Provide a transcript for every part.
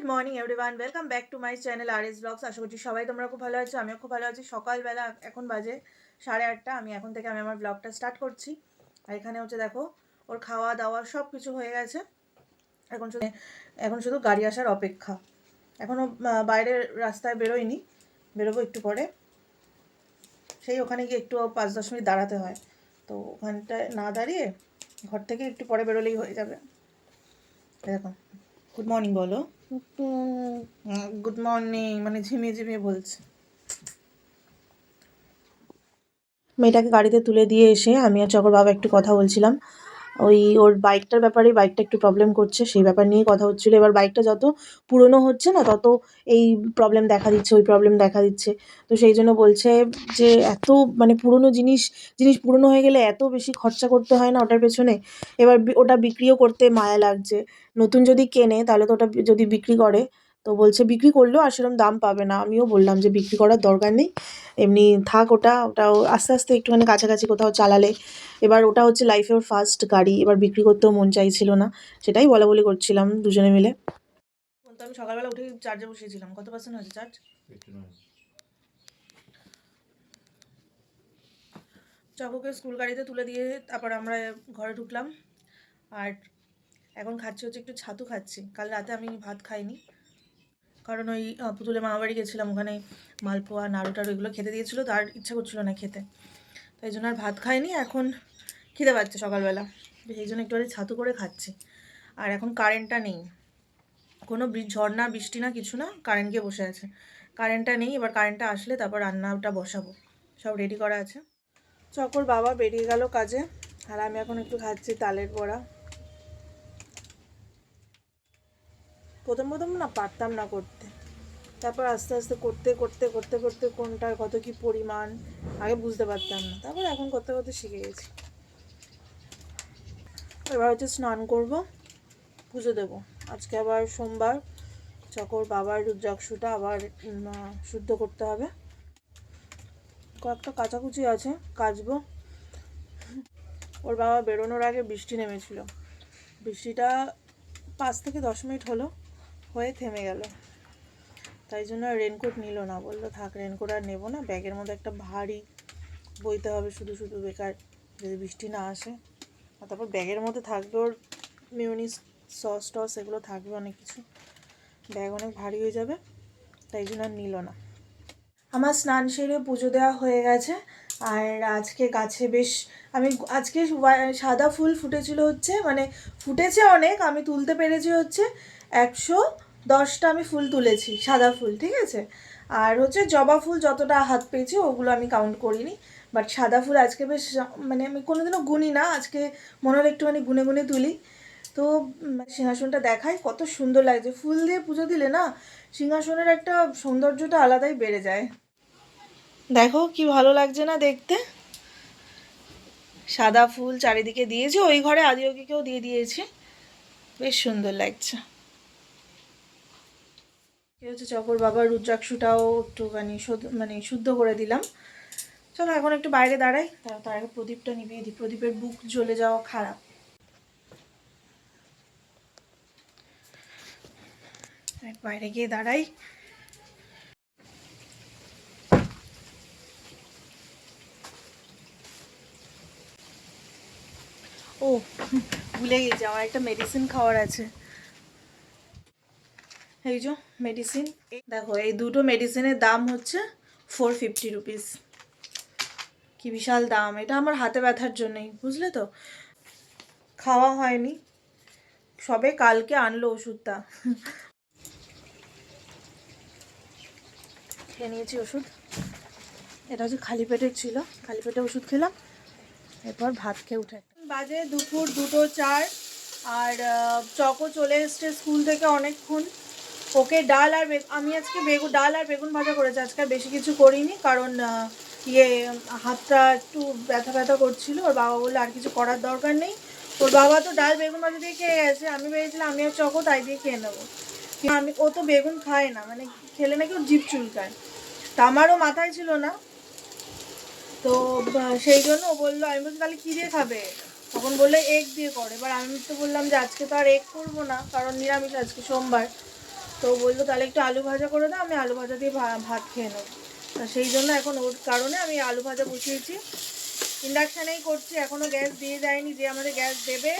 Good morning everyone welcome back to my channel R S blogs আশা করছি সবাই তোমরা খুব ভালো আছো, আমিও খুব ভালো আছি। সকালবেলা এখন বাজে সাড়ে আটটা, আমি এখন থেকে আমি আমার ব্লগটা স্টার্ট করছি। আর এখানে হচ্ছে দেখো, ওর খাওয়া দাওয়া সব কিছু হয়ে গেছে। এখন শুধু এখন শুধু গাড়ি আসার অপেক্ষা। এখনও বাইরের রাস্তায় বেরোয়নি, বেরোবো একটু পরে। সেই ওখানে গিয়ে একটু পাঁচ দশ মিনিট দাঁড়াতে হয়। তো ওখানটায় না দাঁড়িয়ে ঘর থেকে একটু পরে বেরোলেই হয়ে যাবে। এরকম। গুড মর্নিং বলো। গুড মর্নিং মানে ঝিমিয়ে ঝিমিয়ে বলছে। মেয়েটাকে গাড়িতে তুলে দিয়ে এসে আমি আর চকর বাবা একটু কথা বলছিলাম। ওই ওর বাইকটার ব্যাপারে বাইকটা একটু প্রবলেম করছে, সেই ব্যাপার নিয়ে কথা হচ্ছিল। এবার বাইকটা যত পুরনো হচ্ছে না, তত এই প্রবলেম দেখা দিচ্ছে, ওই প্রবলেম দেখা দিচ্ছে। তো সেই জন্য বলছে যে, এত মানে পুরনো জিনিস জিনিস পুরনো হয়ে গেলে এত বেশি খরচা করতে হয় না ওটার পেছনে। এবার ওটা বিক্রিও করতে মায়া লাগছে। নতুন যদি কেনে, তাহলে তো ওটা যদি বিক্রি করে তো বলছে, বিক্রি করলেও আর সেরকম দাম পাবে না। আমিও বললাম যে, বিক্রি করার দরকার নেই। এমনি থাক ওটা, ওটাও আস্তে আস্তে একটুখানি কাছাকাছি কোথাও চালালে। এবার ওটা হচ্ছে লাইফে ওর ফার্স্ট গাড়ি। এবার বিক্রি করতেও মন চাইছিল না। সেটাই বলা বলি করছিলাম দুজনে মিলে। তো আমি সকালবেলা উঠে চার্জে বসিয়েছিলাম। কত পার্সেন্ট হয়েছে চার্জ চকোকে স্কুল গাড়িতে তুলে দিয়ে তারপর আমরা ঘরে ঢুকলাম। আর এখন খাচ্ছি হচ্ছে একটু ছাতু খাচ্ছি। কাল রাতে আমি ভাত খাইনি। কারণ ওই পুতুলে মামাবাড়ি গেছিলাম, ওখানে মালপোয়া, নাড়ু টাড়ু এগুলো খেতে দিয়েছিলো, তো আর ইচ্ছা করছিল না খেতে। তাই জন্য আর ভাত খাইনি, এখন খিদে পাচ্ছে সকালবেলা। সেই জন্য একটু ছাতু করে খাচ্ছি। আর এখন কারেন্টটা নেই। কোনো ঝড় না বৃষ্টি না কিছু না কারেন্ট গিয়ে বসে আছে। কারেন্টটা নেই, এবার কারেন্টটা আসলে তারপর রান্নাটা বসাবো। সব রেডি করা আছে। চকর বাবা বেরিয়ে গেল কাজে, আর আমি এখন একটু খাচ্ছি তালের বড়া। প্রথম প্রথম না পারতাম না করতে। তারপর আস্তে আস্তে করতে করতে করতে করতে কোনটার কত কি পরিমাণ, আগে বুঝতে পারতাম না। তারপর এখন করতে করতে শিখে গেছি। এবার হচ্ছে স্নান করব, পুজো দেবো। আজকে আবার সোমবার, চকর বাবার রুদ্রাক্ষটা আবার শুদ্ধ করতে হবে। কয়েকটা কাচাকুচি আছে, কাচবো। ওর বাবা বেরোনোর আগে বৃষ্টি নেমেছিল। বৃষ্টিটা পাঁচ থেকে দশ মিনিট হলো। হয়ে থেমে গেল। তাই জন্য রেনকোট নিল না। বলল, থাক রেনকোট আর নেব না। ব্যাগের মধ্যে একটা ভারী বইতে হবে শুধু শুধু বেকার যদি বৃষ্টি না আসে। আর তারপর ব্যাগের মধ্যে থাকবে ওর মিউনিস সস টস, এগুলো থাকবে অনেক কিছু। ব্যাগ অনেক ভারী হয়ে যাবে, তাই জন্য আর নিল না। আমার স্নান সেরে পুজো দেওয়া হয়ে গেছে। আর আজকে গাছে বেশ, আমি আজকে সাদা ফুল ফুটেছিল হচ্ছে মানে ফুটেছে অনেক, আমি তুলতে পেরেছি হচ্ছে। একশো দশটা আমি ফুল তুলেছি, সাদা ফুল, ঠিক আছে? আর হচ্ছে জবা ফুল যতটা হাত পেয়েছি, ওগুলো আমি কাউন্ট করিনি। বাট সাদা ফুল আজকে বেশ মানে আমি কোনোদিনও গুনি না, আজকে মনে হলো একটুখানি গুনে গুনে তুলি। তো সিংহাসনটা দেখাই, কত সুন্দর লাগছে। ফুল দিয়ে পুজো দিলে না, সিংহাসনের একটা সৌন্দর্যটা আলাদাই বেড়ে যায়। দেখো কি ভালো লাগছে না দেখতে। সাদা ফুল চারিদিকে দিয়েছে, ওই ঘরে আদিওকেও দিয়ে দিয়েছে। বেশ সুন্দর লাগছে। এই হচ্ছে চকর বাবার রুদ্রাক্ষটাও একটুখানি মানে শুদ্ধ করে দিলাম। চলো এখন একটু বাইরে দাঁড়াই, তার তার আগে প্রদীপটা নিভিয়ে দিই। প্রদীপের বুক জ্বলে যাওয়া খারাপ। বাইরে গিয়ে দাঁড়াই। ও, ভুলে গেছি, আমার একটা মেডিসিন খাওয়ার আছে। এই যে মেডিসিন দেখো, এই দুটো মেডিসিনের দাম হচ্ছে ফোর ফিফটি রুপিস কি বিশাল দাম, এটা আমার হাতে ব্যথার জন্যই, বুঝলে তো? খাওয়া হয়নি। সবে কালকে আনলো ওষুধটা। খেয়ে নিয়েছি ওষুধ। এটা হচ্ছে খালি পেটের ছিল, খালি পেটে ওষুধ খেলাম। এরপর ভাত খেয়ে উঠে। বাজে দুপুর দুটো চার, আর চকো চলে এসছে স্কুল থেকে অনেকক্ষণ। ওকে ডাল আর আমি আজকে বেগুন ডাল আর বেগুন ভাজা করেছি, আজকে বেশি কিছু করিনি, কারণ ইয়ে হাতটা একটু ব্যথা ব্যথা করছিল, ওর বাবা বলল আর কিছু করার দরকার নেই। ওর বাবা তো ডাল বেগুন ভাজা দিয়ে খেয়ে গেছে, আমি ভেবেছিলাম আমি আর চকো তাই দিয়ে খেয়ে নেব। আমি, ও তো বেগুন খায় না মানে খেলে নাকি ওর জিভ চুলকায়। তা আমারও মাথায় ছিল না। তো সেই জন্য ও বলল, আমি বলছি, তাহলে কী দিয়ে খাবে? তখন বলল, এগ দিয়ে করে। এবার আমি তো বললাম যে, আজকে তো আর এগ করব না, কারণ নিরামিষ আজকে সোমবার। তো বলল, তাহলে একটু আলু ভাজা করে দাও, আমি আলু ভাজা দিয়ে ভাত খেয়ে নেব। সেই জন্য এখন ওর কারণে আমি আলু ভাজা বসিয়েছি। ইন্ডাকশানেই করছি এখনও গ্যাস দিয়ে যায়নি, যে আমাদের গ্যাস দেবে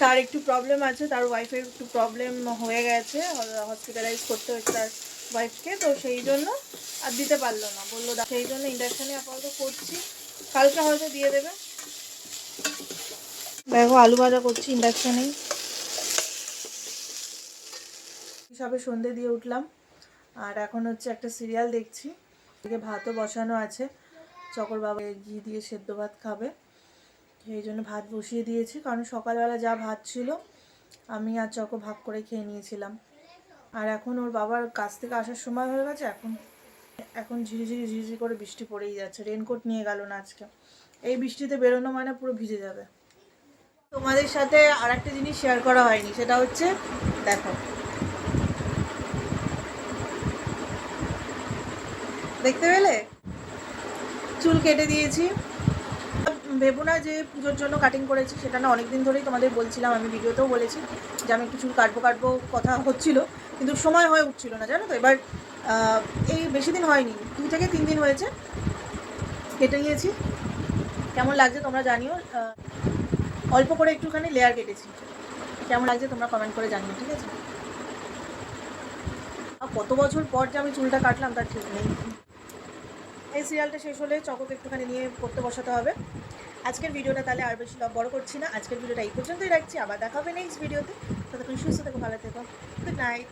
তার একটু প্রবলেম আছে, তার ওয়াইফের একটু প্রবলেম হয়ে গেছে হসপিটালাইজ করতে হচ্ছে তার ওয়াইফকে তো সেই জন্য আর দিতে পারল না। বলল সেই জন্য ইন্ডাকশানে আপাতত করছি, কালকে হয়তো দিয়ে দেবে। দেখো আলু ভাজা করছি ইন্ডাকশানেই সবে সন্ধে দিয়ে উঠলাম, আর এখন হচ্ছে একটা সিরিয়াল দেখছি। এদিকে ভাতও বসানো আছে, চকর বাবা ঘি দিয়ে সেদ্ধ ভাত খাবে। সেই জন্য ভাত বসিয়ে দিয়েছি, কারণ সকালবেলা যা ভাত ছিল, আমি আর চকো ভাগ করে খেয়ে নিয়েছিলাম। আর এখন ওর বাবার কাছ থেকে আসার সময় হয়ে গেছে, এখন এখন ঝিরিঝিরি ঝিরিঝিরি করে বৃষ্টি পড়েই যাচ্ছে রেনকোট নিয়ে গেল না আজকে। এই বৃষ্টিতে বেরোনো মানে পুরো ভিজে যাবে। তোমাদের সাথে আর একটা জিনিস শেয়ার করা হয়নি, সেটা হচ্ছে দেখো। দেখতে পেলে? চুল কেটে দিয়েছি। ভেবো না যে পুজোর জন্য কাটিং করেছি, সেটা না অনেক দিন ধরেই তোমাদের বলছিলাম, আমি ভিডিওতেও বলেছি যে আমি একটু চুল কাটবো কাটবো কথা হচ্ছিল, কিন্তু সময় হয়ে উঠছিল না, জানো তো? এবার এই বেশি দিন হয়নি দু থেকে তিন দিন হয়েছে। কেটে নিয়েছি। কেমন লাগছে তোমরা জানিও অল্প করে একটুখানি লেয়ার কেটেছি। কেমন লাগছে তোমরা কমেন্ট করে জানিও, ঠিক আছে? আর কত বছর পর যে আমি চুলটা কাটলাম, তার ঠিক নেই। এই সিরিয়ালটা শেষ হলে চককে একটুখানি নিয়ে পড়তে বসাতে হবে। আজকের ভিডিওটা তাহলে আর বেশি বড় করছি না। আজকের ভিডিওটা এই পর্যন্তই রাখছি। আবার দেখা হবে নেক্সট ভিডিওতে ততক্ষণ সুস্থ থেকো, ভালো থেকো। Good night